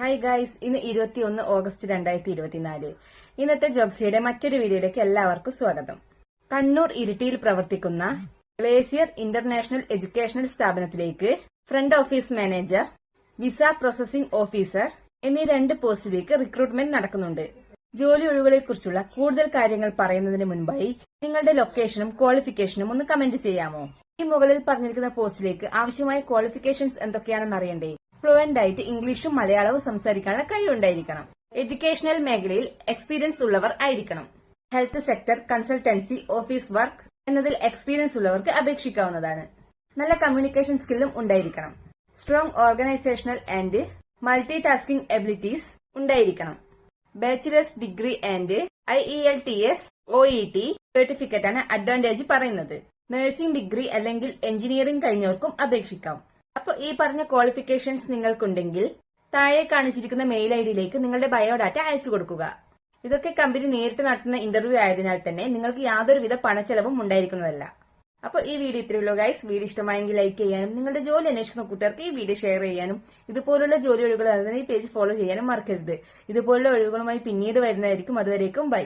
Hi guys ഇന്ന് ഇരുപത്തി ഒന്ന് ഓഗസ്റ്റ് രണ്ടായിരത്തി ഇരുപത്തിനാല്. ഇന്നത്തെ ജോബ്സിയുടെ മറ്റൊരു വീഡിയോയിലേക്ക് എല്ലാവർക്കും സ്വാഗതം. കണ്ണൂർ ഇരിട്ടിയിൽ പ്രവർത്തിക്കുന്ന ഗ്ലേസിയർ ഇന്റർനാഷണൽ എഡ്യൂക്കേഷണൽ സ്ഥാപനത്തിലേക്ക് front office manager visa processing officer എന്നീ രണ്ട് പോസ്റ്റിലേക്ക് റിക്രൂട്ട്മെന്റ് നടക്കുന്നുണ്ട്. ജോലി ഒഴിവുകളെക്കുറിച്ചുള്ള കൂടുതൽ കാര്യങ്ങൾ പറയുന്നതിന് മുൻപായി നിങ്ങളുടെ ലൊക്കേഷനും ക്വാളിഫിക്കേഷനും ഒന്ന് കമന്റ് ചെയ്യാമോ? ഈ മുകളിൽ പറഞ്ഞിരിക്കുന്ന പോസ്റ്റിലേക്ക് ആവശ്യമായ ക്വാളിഫിക്കേഷൻസ് എന്തൊക്കെയാണെന്ന് അറിയണ്ടേ? ഫ്ലുവന്റ് ആയിട്ട് ഇംഗ്ലീഷും മലയാളവും സംസാരിക്കാനുള്ള കഴിവുണ്ടായിരിക്കണം. എഡ്യൂക്കേഷണൽ മേഖലയിൽ എക്സ്പീരിയൻസ് ഉള്ളവർ ആയിരിക്കണം. Health sector consultancy office work എന്നതിൽ എക്സ്പീരിയൻസ് ഉള്ളവർക്ക് അപേക്ഷിക്കാവുന്നതാണ്. നല്ല കമ്മ്യൂണിക്കേഷൻ സ്കില്ലും ഉണ്ടായിരിക്കണം. Strong organisational and multitasking abilities ഉണ്ടായിരിക്കണം bachelor's degree and I E L T S O E T സർട്ടിഫിക്കറ്റാണ് advantage പറയുന്നത്. നഴ്സിംഗ് ഡിഗ്രി അല്ലെങ്കിൽ എഞ്ചിനീയറിംഗ് കഴിഞ്ഞവർക്കും അപേക്ഷിക്കാം. അപ്പോൾ ഈ പറഞ്ഞ ക്വാളിഫിക്കേഷൻസ് നിങ്ങൾക്കുണ്ടെങ്കിൽ താഴെ കാണിച്ചിരിക്കുന്ന മെയിൽ ഐ ഡിയിലേക്ക് നിങ്ങളുടെ ബയോഡാറ്റ അയച്ചു കൊടുക്കുക. ഇതൊക്കെ കമ്പനി നേരിട്ട് നടത്തുന്ന ഇന്റർവ്യൂ ആയതിനാൽ തന്നെ നിങ്ങൾക്ക് യാതൊരുവിധ പണച്ചെലവും ഉണ്ടായിരിക്കുന്നതല്ല. അപ്പോൾ ഈ വീഡിയോ ഇത്രയുള്ളൂ ഗൈസ് വീഡിയോ ഇഷ്ടമായെങ്കിൽ ലൈക്ക് ചെയ്യാനും നിങ്ങളുടെ ജോലി അന്വേഷിക്കുന്ന കൂട്ടുകാർക്ക് ഈ വീഡിയോ ഷെയർ ചെയ്യാനും ഇതുപോലുള്ള ജോലി ഒഴിവുകൾ അതിന് ഈ പേജ് ഫോളോ ചെയ്യാനും മറക്കരുത്. ഇതുപോലുള്ള ഒഴിവുകളുമായി പിന്നീട് വരുന്നതായിരിക്കും. അതുവരേക്കും ബൈ